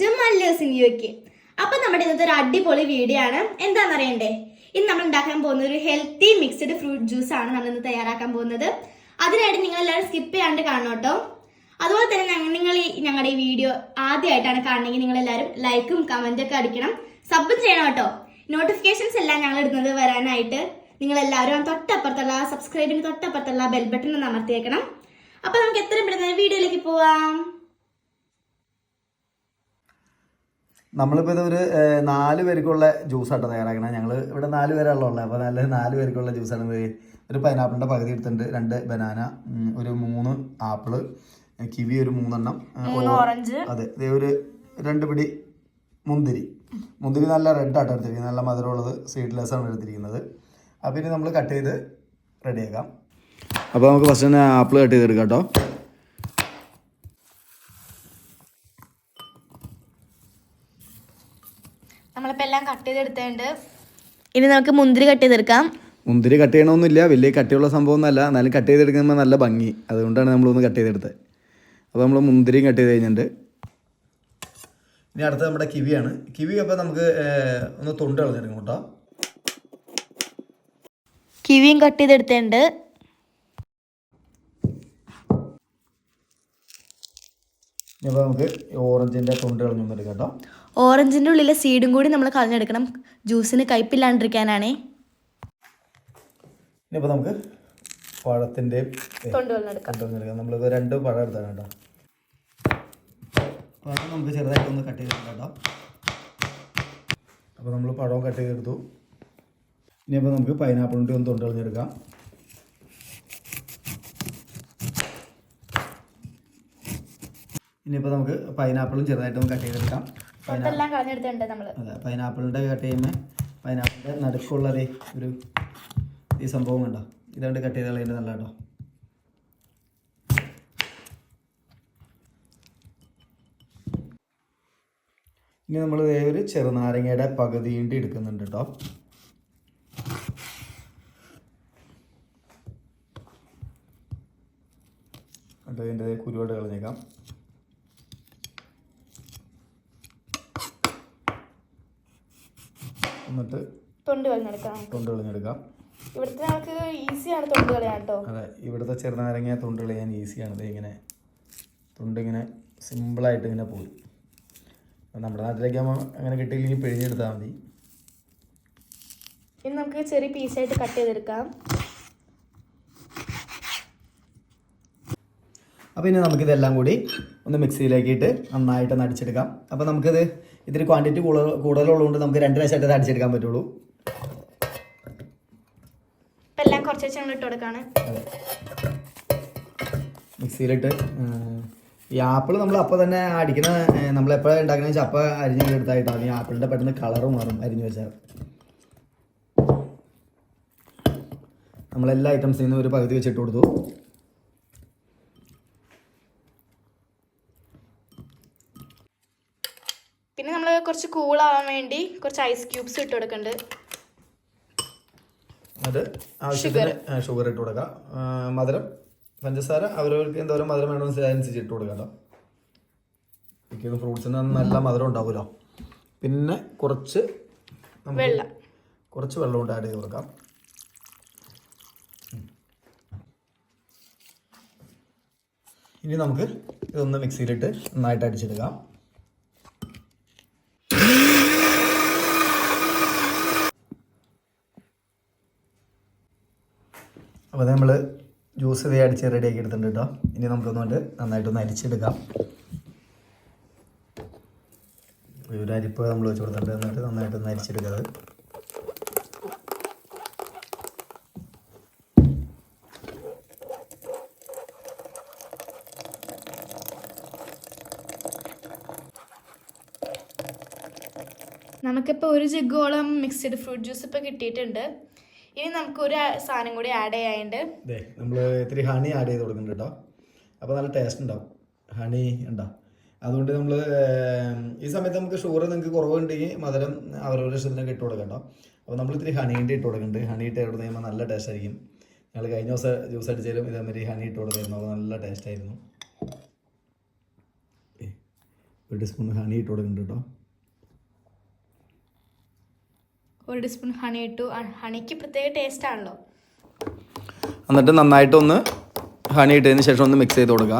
To മല്ലേഴ്സ് ഇന്ത്യയ്ക്ക് അപ്പൊ നമ്മുടെ ഇന്നത്തെ ഒരു അടിപൊളി വീഡിയോ ആണ്. എന്താണെന്ന് അറിയണ്ടേ? ഇന്ന് നമ്മൾ ഉണ്ടാക്കാൻ പോകുന്ന ഒരു ഹെൽത്തി മിക്സ്ഡ് ഫ്രൂട്ട് ജ്യൂസ് ആണ് നമ്മൾ ഇന്ന് തയ്യാറാക്കാൻ പോകുന്നത്. അതിനായിട്ട് നിങ്ങൾ എല്ലാവരും സ്കിപ്പ് ചെയ്യാണ്ട് കാണണം കേട്ടോ. അതുപോലെ തന്നെ നിങ്ങൾ ഈ ഞങ്ങളുടെ ഈ വീഡിയോ ആദ്യമായിട്ടാണ് കാണണമെങ്കിൽ നിങ്ങൾ എല്ലാവരും ലൈക്കും കമന്റും ഒക്കെ അടിക്കണം. സബും ചെയ്യണം കേട്ടോ. നോട്ടിഫിക്കേഷൻസ് എല്ലാം ഞങ്ങൾ ഇടുന്നത് വരാനായിട്ട് നിങ്ങൾ എല്ലാവരും തൊട്ടപ്പുറത്തുള്ള സബ്സ്ക്രൈബിന് തൊട്ടപ്പുറത്തുള്ള ബെൽ ബട്ടൺ അമർത്തിയേക്കണം. അപ്പൊ നമുക്ക് എത്രയും പെട്ടെന്ന് വീഡിയോയിലേക്ക് പോവാം. നമ്മളിപ്പോൾ ഇതൊരു നാല് പേർക്കുള്ള ജ്യൂസാട്ടോ തയ്യാറാക്കണം. ഞങ്ങൾ ഇവിടെ നാല് പേരാണല്ലോ ഉള്ളത് അപ്പോൾ നല്ല നാല് പേർക്കുള്ള ജ്യൂസാണ് ഒരു പൈനാപ്പിളിന്റെ പകുതി എടുത്തിട്ടുണ്ട്. രണ്ട് ബനാന ഒരു മൂന്ന് ആപ്പിൾ കിവി ഒരു മൂന്നെണ്ണം ഓറഞ്ച് അതെ ഇതേ ഒരു രണ്ട് പിടി മുന്തിരി. മുന്തിരി നല്ല റെഡ് ആട്ടോ എടുത്തിരിക്കുന്നത്. നല്ല മധുരമുള്ളത് സീഡ്ലെസ് ആണ് എടുത്തിരിക്കുന്നത്. അപ്പോൾ ഇനി നമ്മൾ കട്ട് ചെയ്ത് റെഡിയാക്കാം അപ്പോൾ നമുക്ക് ഫസ്റ്റ് തന്നെ ആപ്പിൾ കട്ട് ചെയ്തെടുക്കാം കേട്ടോ. നമ്മളിപ്പോ എല്ലാം കട്ട് ചെയ്തെടുത്തേണ്ട്. ഇനി നമുക്ക് മുന്തിരി കട്ട് ചെയ്തെടുക്കാം. മുന്തിരി കട്ട് ചെയ്യണമെന്നില്ല വലിയ കട്ടിയുള്ള സംഭവമൊന്നുമല്ല. എന്നാലും കട്ട് ചെയ്തെടുക്കുമ്പോൾ നല്ല ഭംഗി. അതുകൊണ്ടാണ് നമ്മളൊന്ന് കട്ട് ചെയ്തെടുത്തത്. അപ്പോൾ നമ്മൾ മുന്തിരിയും കട്ട് ചെയ്ത് കഴിഞ്ഞിട്ടുണ്ട് ഇനി അടുത്ത നമ്മുടെ കിവിയാണ്. കിവി അപ്പോൾ നമുക്ക് ഒന്ന് തൊണ്ട് കളഞ്ഞെടുക്കണം കേട്ടോ. കിവിയും കട്ട് ചെയ്തെടുത്തേണ്ട്. ഇനി അപ്പോൾ നമുക്ക് ഓറഞ്ചിന്റെ തൊണ്ട് കളഞ്ഞെടുക്കാം കേട്ടോ. ഓറഞ്ചിന്റെ ഉള്ളിലെ സീഡും കൂടി നമ്മൾ കളഞ്ഞെടുക്കണം. ജ്യൂസിന് കയ്പില്ലാണ്ടിരിക്കാനാണേ. ഇനിയിപ്പോൾ നമുക്ക് പഴത്തിന്റെ നമ്മളിത് രണ്ട് പഴം എടുത്താണ് കേട്ടോ. പഴം നമുക്ക് ചെറുതായിട്ട് ഒന്ന് കട്ട് ചെയ്തെടുക്കാം കേട്ടോ. അപ്പോൾ നമ്മൾ പഴവും കട്ട് ചെയ്തെടുത്തു. ഇനിയിപ്പോൾ നമുക്ക് പൈനാപ്പിളിന്റെ ഒന്ന് തൊണ്ട് കളഞ്ഞെടുക്കാം ഇനിയിപ്പോൾ നമുക്ക് പൈനാപ്പിളും ചെറുതായിട്ടൊന്ന് കട്ട് ചെയ്തെടുക്കാം. അതെ പൈനാപ്പിളിന്റെ കട്ട് ചെയ്യുമ്പോൾ പൈനാപ്പിളിന്റെ നടുക്കുള്ള ഒരു ഈ സംഭവം കണ്ടോ? ഇതുകൊണ്ട് കട്ട് ചെയ്ത് കളയുന്നത് നല്ല കേട്ടോ ഇനി നമ്മൾ ഒരു ചെറുനാരങ്ങയുടെ പകുതി ഇണ്ടി എടുക്കുന്നുണ്ട് കേട്ടോ. അതിന്റെ കുരുവോട് കളഞ്ഞേക്കാം. എന്നിട്ട് തൊണ്ട് കളഞ്ഞെടുക്കാം. തൊണ്ട് കളഞ്ഞെടുക്കാം. ഇവിടുത്തെ ഈസിയാണ് തൊണ്ട് കളയാൻ കേട്ടോ. അതെ ഇവിടുത്തെ ചെറുനാരങ്ങ തൊണ്ട് കളയാൻ ഈസിയാണ്. ഇങ്ങനെ തൊണ്ട് ഇങ്ങനെ സിമ്പിളായിട്ട് ഇങ്ങനെ പോയി. നമ്മുടെ നാട്ടിലേക്ക് ആകുമ്പോൾ അങ്ങനെ കിട്ടിയില്ലെങ്കിൽ പിഴിഞ്ഞെടുത്താൽ മതി. ഇനി നമുക്ക് ചെറിയ പീസായിട്ട് കട്ട് ചെയ്തെടുക്കാം. അപ്പോൾ ഇനി നമുക്കിതെല്ലാം കൂടി ഒന്ന് മിക്സിയിലേക്കിട്ട് നന്നായിട്ട് ഒന്ന് അടിച്ചെടുക്കാം. അപ്പോൾ നമുക്കിത് ഇതിന് ക്വാണ്ടിറ്റി കൂടുതൽ കൂടുതലുള്ളതുകൊണ്ട് നമുക്ക് രണ്ട് പ്രാവശ്യമായിട്ട് ഇത് അടിച്ചെടുക്കാൻ പറ്റുള്ളൂ. എല്ലാം കുറച്ച് വെച്ച് ഇട്ട് കൊടുക്കാണ്. മിക്സിയിലിട്ട് ഈ ആപ്പിൾ നമ്മൾ അപ്പോൾ തന്നെ അടിക്കുന്ന നമ്മൾ എപ്പോഴാണ് ഉണ്ടാക്കുന്ന വെച്ചാൽ അപ്പോൾ അരിഞ്ഞ് എടുത്തായിട്ടാണ്. ഈ ആപ്പിളിന്റെ പെട്ടെന്ന് കളറ് മാറും അരിഞ്ഞ് വെച്ചാൽ. നമ്മളെല്ലാ ഐറ്റംസിൽ നിന്നും ഒരു പകുതി വെച്ചിട്ട് കൊടുത്തു. പിന്നെ നമ്മൾ കുറച്ച് കൂൾ ആവാൻ വേണ്ടി കുറച്ച് ഐസ് ക്യൂബ്സ് ഇട്ട് കൊടുക്കുന്നുണ്ട് അത് ആവശ്യത്തിന് ഷുഗർ ഇട്ട് കൊടുക്കാം. ആ, മധുരം പഞ്ചസാര അവരവർക്ക് എന്തോരം മധുരം വേണമെന്ന് അനുസരിച്ച് ഇട്ട് കൊടുക്കാം മിക്കതും ഫ്രൂട്ട്സിന് നല്ല മധുരം ഉണ്ടാവുമല്ലോ. പിന്നെ കുറച്ച് വെള്ളം. കുറച്ച് വെള്ളം കൊണ്ട് ആഡ് ചെയ്ത് കൊടുക്കാം. ഇനി നമുക്ക് ഇതൊന്ന് മിക്സിയിലിട്ട് നന്നായിട്ട് അടിച്ചെടുക്കാം. അപ്പോൾ നമ്മൾ ജ്യൂസ് ഇതേ അടിച്ച് റെഡിയാക്കി എടുത്തിട്ടുണ്ട് കേട്ടോ ഇനി നമുക്കൊന്നുകൊണ്ട് നന്നായിട്ടൊന്ന് അരിച്ചെടുക്കാം. ഒരു അരിപ്പ് നമ്മൾ വെച്ച് കൊടുത്തിട്ടുണ്ട്. എന്നിട്ട് നന്നായിട്ടൊന്ന് അരിച്ചെടുക്കുന്നത് നമുക്കിപ്പോൾ ഒരു ജഗ്ഗോളം മിക്സ്ഡ് ഫ്രൂട്ട് ജ്യൂസ് ഇപ്പോൾ കിട്ടിയിട്ടുണ്ട്. ഇനി നമുക്ക് ഒരു സാധനം കൂടി ആഡ് ചെയ്യാനുണ്ട്. നമ്മൾ ഇത്തിരി ഹണി ആഡ് ചെയ്ത് കൊടുക്കുന്നുണ്ട് കേട്ടോ അപ്പോൾ നല്ല ടേസ്റ്റ് ഉണ്ടാവും. ഹണി ഉണ്ടാവും അതുകൊണ്ട് നമ്മൾ ഈ സമയത്ത് നമുക്ക് ഷുഗർ നിങ്ങൾക്ക് കുറവുണ്ടെങ്കിൽ മധുരം അവരവരുടെ ഇഷ്ടത്തിനൊക്കെ ഇട്ട് കൊടുക്കണ്ട അപ്പോൾ നമ്മൾ ഇത്തിരി ഹണീന്റെ ഇട്ട് കൊടുക്കുന്നുണ്ട്. ഹണി ഇട്ട് കൊടുത്ത് കഴിയുമ്പോൾ നല്ല ടേസ്റ്റ് ആയിരിക്കും. ഞങ്ങൾ കഴിഞ്ഞ ദിവസം ജ്യൂസ് അടിച്ചാലും ഇതേമാതിരി ഹണി ഇട്ട് കൊടുത്തായിരുന്നു അപ്പോൾ നല്ല ടേസ്റ്റ് ആയിരുന്നു. ഒരു ടീസ്പൂൺ ഹണി ഇട്ട് കൊടുക്കുന്നുണ്ട് കേട്ടോ ഒരു ടീസ്പൂൺ ഹണി ഇട്ടു. ഹണിക്ക് പ്രത്യേക ടേസ്റ്റ് ആണല്ലോ. എന്നിട്ട് നന്നായിട്ടൊന്ന് ഹണി ഇട്ടതിന് ശേഷം ഒന്ന് മിക്സ് ചെയ്ത് കൊടുക്കുക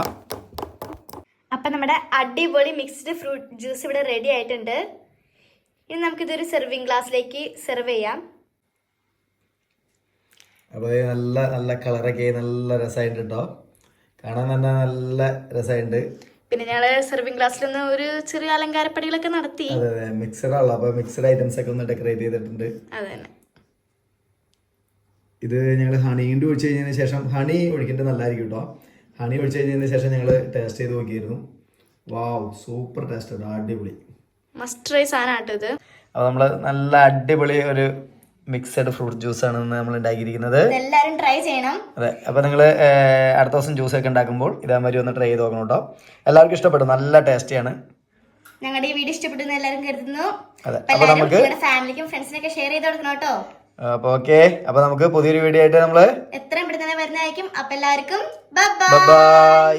അപ്പം നമ്മുടെ അടിപൊളി മിക്സ്ഡ് ഫ്രൂട്ട് ജ്യൂസ് ഇവിടെ റെഡി ആയിട്ടുണ്ട്. ഇനി നമുക്കിതൊരു സെർവിങ് ഗ്ലാസ്സിലേക്ക് സെർവ് ചെയ്യാം. അപ്പോൾ നല്ല നല്ല കളറൊക്കെ നല്ല രസമായിട്ട് കേട്ടോ കാണാൻ തന്നെ നല്ല രസമായിട്ട് പിന്നെ ഞങ്ങൾ സെർവിങ് ഗ്ലാസ്സിലൊന്ന് ഒരു ചെറിയ അലങ്കാരപ്പടികളൊക്കെ നടത്തി. മിക്സഡ് ആണല്ലോ. അപ്പോൾ മിക്സഡ് ഐറ്റംസ് ഒക്കെ ഒന്ന് ഡെക്കറേറ്റ് ചെയ്തിട്ടുണ്ട്. അതെ തന്നെ. ഇത് ഞങ്ങൾ ഹണിന്റെ ഒഴിച്ചു കഴിഞ്ഞതിന് ശേഷം ഹണി ഒഴിക്കേണ്ടത് നല്ലതായിരിക്കും കേട്ടോ ഹണി ഒഴിച്ചു കഴിഞ്ഞതിന് ശേഷം ഞങ്ങൾ ടേസ്റ്റ് ചെയ്ത് നോക്കിയിരുന്നു. വാവ് സൂപ്പർ ടേസ്റ്റ് ആണ് അടിപൊളി. മസ്റ്റ് ട്രൈ സാധനമാട്ടോ ഇത്. അപ്പോൾ നമ്മൾ നല്ല അടിപൊളി ഒരു മിക്സഡ് ഫ്രൂട്ട് ജ്യൂസ് ആണ് നമ്മൾ ഉണ്ടാക്കിയിരിക്കുന്നത്. എല്ലാവരും ട്രൈ ചെയ്യണം. അതെ അപ്പോൾ നിങ്ങൾ അടുത്ത ദിവസം ജ്യൂസ് ഒക്കെ ഉണ്ടാക്കുമ്പോൾ ഇതേമാതിരി ഒന്ന് ട്രൈ ചെയ്ത് നോക്കണം കേട്ടോ. എല്ലാവർക്കും ഇഷ്ടപ്പെടും നല്ല ടേസ്റ്റിയാണ്. ഞങ്ങളുടെ ഈ വീഡിയോ ഇഷ്ടപ്പെടുന്ന എല്ലാവരും കരുതുന്നു. അതെ അപ്പൊ അപ്പോൾ നമുക്ക് ഫാമിലിക്കും ഫ്രണ്ട്സിനൊക്കെ ഷെയർ ചെയ്ത് കൊടുക്കണം കേട്ടോ. അപ്പോൾ ഓക്കെ അപ്പോൾ നമുക്ക് പുതിയൊരു വീഡിയോ ആയിട്ട് നമ്മൾ എത്രയും പെട്ടെന്ന് വരുന്നതായിരിക്കും. അപ്പൊ എല്ലാവർക്കും ബൈ ബൈ